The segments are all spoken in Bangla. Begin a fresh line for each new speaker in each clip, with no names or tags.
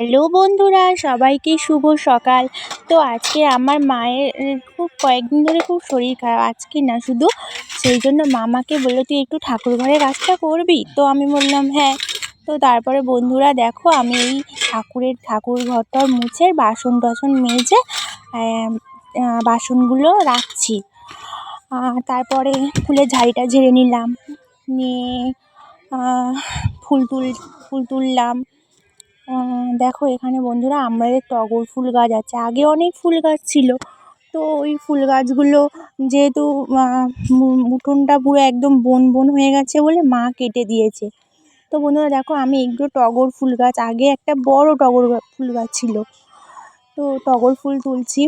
হ্যালো বন্ধুরা, সবাইকে শুভ সকাল। তো আজকে আমার মায়ের খুব কয়েকদিন ধরে খুব শরীর খারাপ। আজকে না শুধু, সেই জন্য মামাকে বলল, তুই একটু ঠাকুর ঘরের কাজটা করবি? তো আমি বললাম হ্যাঁ। তো তারপরে বন্ধুরা, দেখো আমি এই ঠাকুরের, ঠাকুর ঘরটা মুছে বাসন টাসন মেজে বাসনগুলো রাখছি। তারপরে ফুলের ঝাড়িটা ঝেড়ে নিলাম। নিয়ে ফুল তুল, ফুল তুললাম। দেখো এখানে বন্ধুরা আমাদের টগর ফুল গাছ আছে। আগে অনেক ফুল গাছ ছিল। তো ওই ফুল গাছগুলো যেহেতু উঠোনটা পুরো একদম বন বন হয়ে গেছে বলে মা কেটে দিয়েছে। তো বন্ধুরা দেখো আমি এগুলো টগর ফুল গাছ, আগে একটা বড় টগর ফুল গাছ ছিল। তো টগর ফুল তুলছি।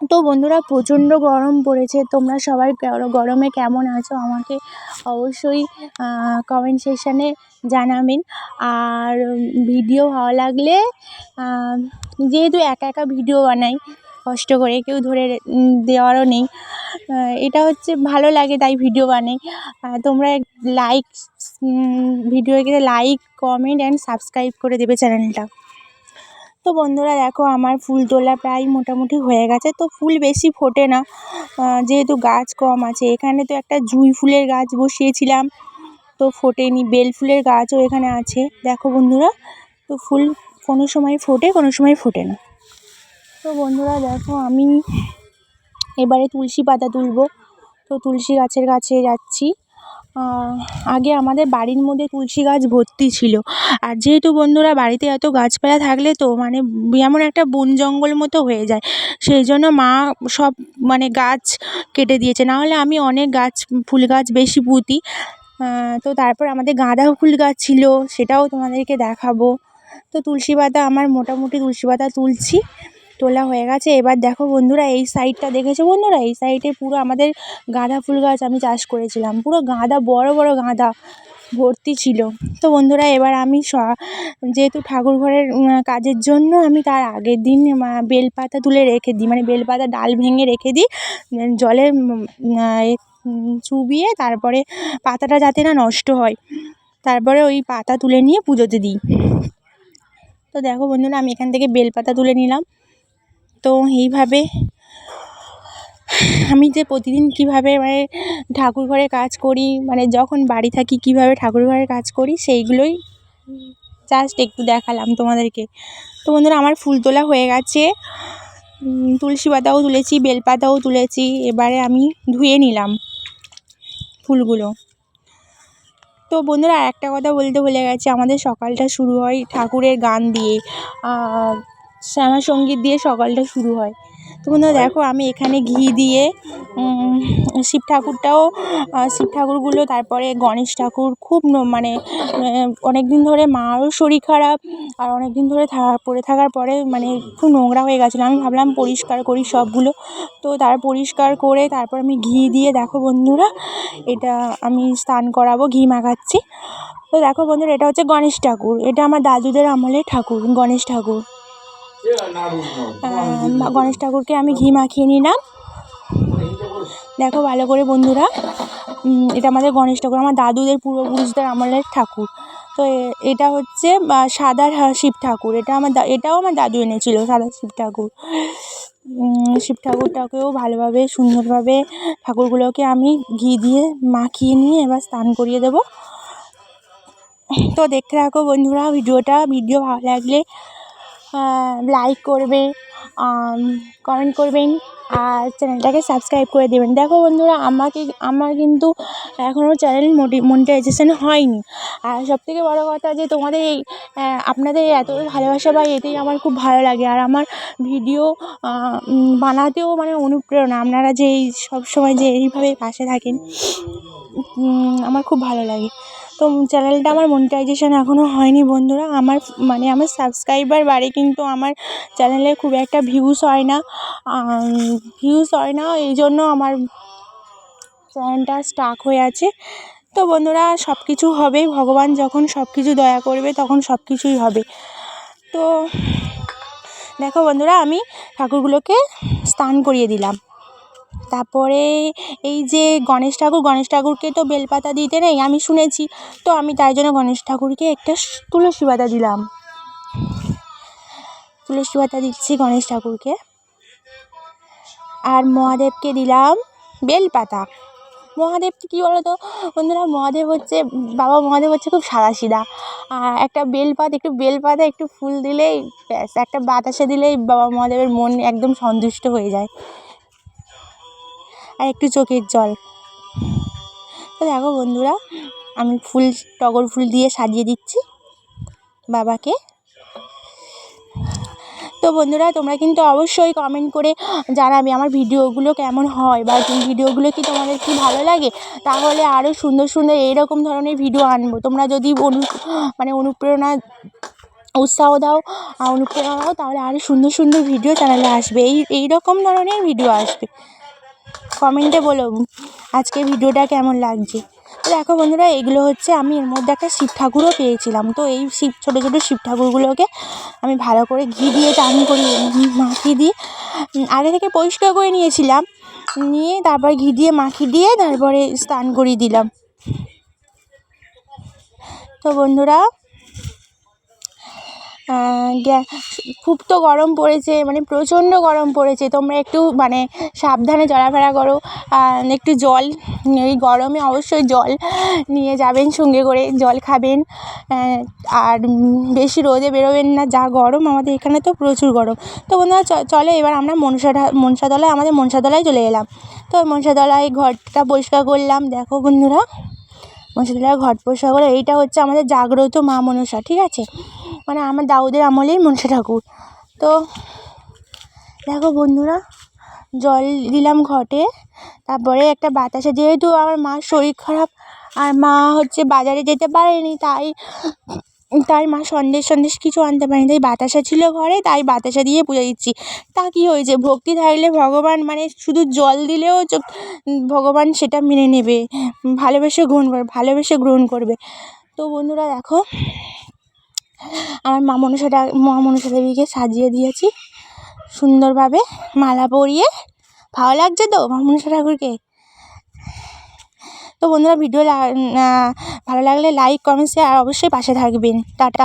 তো বন্ধুরা প্রচণ্ড গরম পড়েছে, তোমরা সবাই গরমে কেমন আছো আমাকে অবশ্যই কমেন্ট সেকশানে জানাবেন। আর ভিডিও ভালো লাগলে যেহেতু একা একা ভিডিও বানাই, কষ্ট করে কেউ ধরে দেওয়ারও নেই এটা হচ্ছে ভালো লাগে তাই ভিডিও বানাই। তোমরা লাইক ভিডিওকে লাইক কমেন্ট অ্যান্ড সাবস্ক্রাইব করে দেবে চ্যানেলটা তো বন্ধুরা দেখো আমার ফুল তোলা প্রায় মোটামুটি হয়ে গেছে, তো ফুল বেশি ফোটে না। যেহেতু গাছ কম আছে, এখানে তো একটা জুঁই ফুলের গাছ বসিয়েছিলাম, তো ফোটেনি। বেল ফুলের গাছও এখানে আছে। দেখো বন্ধুরা, তো ফুল কোনো সময় ফোটে, কোনো সময় ফোটে না। তো বন্ধুরা দেখো, আমি এবারে তুলসী পাতা তুলবো। তো তুলসী গাছের কাছে যাচ্ছি। আগে আমাদের বাড়ির মধ্যে তুলসী গাছ ভর্তি ছিল। আর যেহেতু বন্ধুরা বাড়িতে এত গাছপালা থাকলে তো মানে এমন একটা বন জঙ্গল মতো হয়ে যায়। সেই জন্য মা সব মানে গাছ কেটে দিয়েছে। নাহলে আমি অনেক গাছ, ফুল গাছ বেশি পুঁতি। তো তারপর আমাদের গাঁদা ফুল গাছ ছিল, সেটাও তোমাদেরকে দেখাবো। তো তুলসী পাতা, আমার মোটামুটি তুলসী পাতা তুলছি। তোলা হয়ে গেছে। এবার দেখো বন্ধুরা, এই সাইডটা দেখেছ বন্ধুরা? এই সাইডে পুরো আমাদের গাঁদা ফুল গাছ আমি চাষ করেছিলাম। পুরো গাঁদা, বড় বড় গাঁদা ভর্তি ছিল। তো বন্ধুরা, এবার আমি স, যেহেতু ঠাকুর ঘরের কাজের জন্য আমি তার আগের দিন বেলপাতা তুলে রেখে দিই। মানে বেলপাতা ডাল ভেঙে রেখে দিই জলে চুবিয়ে তারপরে পাতাটা যাতে না নষ্ট হয়, তারপরে ওই পাতা তুলে নিয়ে পুজোতে দিই। তো দেখো বন্ধুরা, আমি এখান থেকে বেলপাতা তুলে নিলাম। তো এইভাবে আমি যে প্রতিদিন কীভাবে মানে ঠাকুর ঘরে কাজ করি মানে যখন বাড়ি থাকি কীভাবে ঠাকুর ঘরে কাজ করি, সেইগুলোই জাস্ট একটু দেখালাম তোমাদেরকে। তো বন্ধুরা, আমার ফুল তোলা হয়ে গেছে। তুলসী পাতাও তুলেছি, বেলপাতাও তুলেছি, এবারে আমি ধুয়ে নিলাম ফুলগুলো। তো বন্ধুরা, একটা কথা বলতে ভুলে গেছি, আমাদের সকালটা শুরু হয় ঠাকুরের গান দিয়ে। শ্যামা সংগীত দিয়ে সকালটা শুরু হয়। তো বন্ধুরা দেখো আমি এখানে ঘি দিয়ে শিব ঠাকুরটাও শিব ঠাকুরগুলো তারপরে গণেশ ঠাকুর খুব মানে অনেক দিন ধরে মারও শরীর খারাপ আর অনেক দিন ধরে পড়ে থাকার পরে মানে খুব নোংরা হয়ে গেছিল। আমি ভাবলাম পরিষ্কার করি সবগুলো। তো তার পরিষ্কার করে তারপর আমি ঘি দিয়ে দেখো বন্ধুরা এটা আমি স্নান করাবো ঘি মাখাচ্ছি। তো দেখো বন্ধুরা এটা হচ্ছে গণেশ ঠাকুর। এটা আমার দাদুদের আমলের ঠাকুর গণেশ ঠাকুর। গণেশ ঠাকুরকে আমি ঘি মাখিয়ে নিলাম। দেখো ভালো করে বন্ধুরা এটা আমাদের গণেশ ঠাকুর, আমার দাদুদের পূর্বপুরুষদের আমলের ঠাকুর। তো এটা হচ্ছে সাদা শিব ঠাকুর। এটা আমার এটাও আমার দাদু এনেছিল, সাদা শিব ঠাকুর। শিব ঠাকুরটাকেও ভালোভাবে, সুন্দরভাবে ঠাকুরগুলোকে আমি ঘি দিয়ে মাখিয়ে নিয়ে এবার স্নান করিয়ে দেবো। তো দেখতে থাকো বন্ধুরা, ভিডিওটা। ভিডিও ভালো লাগলে লাইক করবে কমেন্ট করবেন আর চ্যানেলটাকে সাবস্ক্রাইব করে দেবেন। দেখো বন্ধুরা, আমাকে, আমার কিন্তু এখনও চ্যানেল মোটি মনিটাইজেশন হয়নি। আর সবথেকে বড়ো কথা যে তোমাদের এই আপনাদের এত ভালোবাসা পাই এতেই আমার খুব ভালো লাগে। আর আমার ভিডিও বানাতেও মানে অনুপ্রেরণা। আপনারা যে এই সবসময় যে এইভাবে পাশে থাকেন আমার খুব ভালো লাগে। তো চ্যানেলটা আমার মনিটাইজেশান এখনও হয়নি বন্ধুরা। আমার মানে আমার সাবস্ক্রাইবার বাড়ে কিন্তু আমার চ্যানেলে খুব একটা ভিউস হয় না। ভিউস হয় না, এই জন্য আমার চ্যানেলটা স্টাক হয়ে আছে। তো বন্ধুরা সব কিছু হবে। ভগবান যখন সব কিছু দয়া করবে, তখন সব কিছুই হবে। তো দেখো বন্ধুরা, আমি ঠাকুরগুলোকে স্নান করিয়ে দিলাম। তারপরে এই যে গণেশ ঠাকুর, গণেশ ঠাকুরকে তো বেলপাতা দিতে নেই, আমি শুনেছি। তো আমি তাই জন্য গণেশ ঠাকুরকে একটা তুলসী পাতা দিলাম। তুলসী পাতা দিচ্ছি গণেশ ঠাকুরকে। আর মহাদেবকে দিলাম বেলপাতা। মহাদেব কী বলো তো বন্ধুরা, মহাদেব হচ্ছে, বাবা মহাদেব হচ্ছে খুব সাদাসিধা। আর একটা বেলপাতা, একটু বেলপাতা, একটু ফুল দিলেই ব্যাস, একটা বাতাসে দিলেই বাবা মহাদেবের মন একদম সন্তুষ্ট হয়ে যায়। আর একটু চোখের জল। তো দেখো বন্ধুরা, আমি ফুল, টগর ফুল দিয়ে সাজিয়ে দিচ্ছি বাবাকে। তো বন্ধুরা, তোমরা কিন্তু অবশ্যই কমেন্ট করে জানাবে আমার ভিডিওগুলো কেমন হয় বা ভিডিওগুলো কি তোমাদের কি ভালো লাগে। তাহলে আরও সুন্দর সুন্দর এইরকম ধরনের ভিডিও আনব। তোমরা যদি অনু মানে অনুপ্রেরণা, উৎসাহ দাও অনুপ্রেরণা দাও, তাহলে আরও সুন্দর সুন্দর ভিডিও চ্যানেলে আসবে। এই এই রকম ধরনের ভিডিও আসবে। কমেন্টে বলো আজকে ভিডিওটা কেমন লাগছে। তো দেখো বন্ধুরা, এগুলো হচ্ছে আমি এর মধ্যে একটা শিব ঠাকুরও পেয়েছিলাম। তো এই শিব, ছোটো ছোটো শিব ঠাকুরগুলোকে আমি ভালো করে ঘি দিয়ে, চান করিয়ে মাখিয়ে দিই। আগে থেকে পরিষ্কার করে নিয়েছিলাম। নিয়ে তারপর ঘি দিয়ে মাখিয়ে দিয়ে তারপরে স্নান করিয়ে দিলাম। তো বন্ধুরা খুব তো গরম পড়েছে মানে প্রচণ্ড গরম পড়েছে। তোমরা একটু মানে সাবধানে চলাফেরা করো। একটু জল, এই গরমে অবশ্যই জল নিয়ে যাবেন, সঙ্গে করে জল খাবেন। আর বেশি রোদে বেরোবেন না, যা গরম, আমাদের এখানে তো প্রচুর গরম। তো বন্ধুরা চলো, এবার আমরা মনসা মনসাতলায়, আমাদের মনসাতলায় চলে এলাম। তো মনসাতলায় ঘরটা পরিষ্কার করলাম। দেখো বন্ধুরা, মনসাতলায় ঘর পরিষ্কার করে এইটা হচ্ছে আমাদের জাগ্রত মা মনসা, ঠিক আছে? মানে আমার দাউদের আমলেই মনসা ঠাকুর। তো দেখো বন্ধুরা, জল দিলাম ঘটে, তারপরে একটা বাতাসা, যেহেতু আমার মার শরীর খারাপ আর মা হচ্ছে বাজারে যেতে পারেনি, তাই তাই মা সন্দেশ সন্দেশ কিছু আনতে পারেনি। তাই বাতাসা ছিল ঘরে, তাই বাতাসা দিয়ে পুজো দিচ্ছি। তা কী হয়েছে? ভক্তি থাকলে ভগবান মানে শুধু জল দিলেও ভগবান সেটা মেনে নেবে। ভালোবেসে গ্রহণ করবে ভালোবেসে গ্রহণ করবে। তো বন্ধুরা, দেখো আমার মা মনসা মা মনসা দেবীকে সাজিয়ে দিয়েছি। সুন্দরভাবে মালা পরিয়ে। ভালো লাগছে তো মা মনসা ঠাকুরকে? তো বন্ধুরা, ভিডিও ভালো লাগলে লাইক কমেন্ট শেয়ার অবশ্যই পাশে থাকবেন। টাটা।